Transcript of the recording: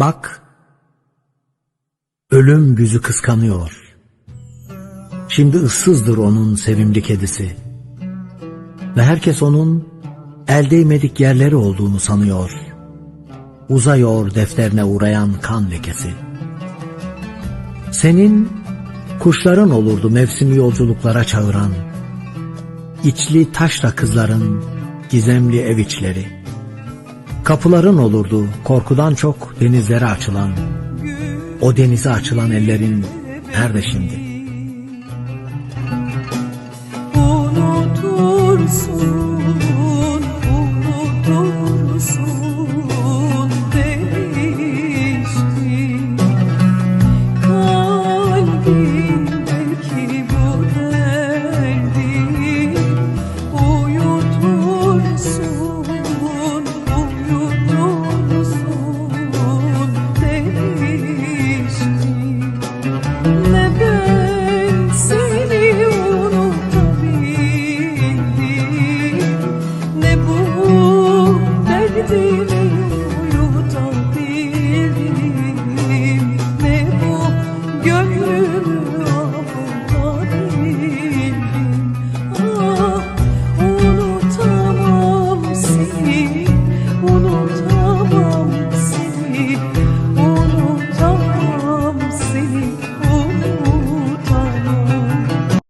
Bak, ölüm yüzü kıskanıyor. Şimdi ıssızdır onun sevimli kedisi. Ve herkes onun el değmedik yerleri olduğunu sanıyor. Uzıyor defterine uğrayan kan lekesi. Senin kuşların olurdu mevsimi yolculuklara çağıran. İçli taşra kızların gizemli ev içleri. Kapıların olurdu korkudan çok denizlere açılan. O denize açılan ellerin nerede şimdi?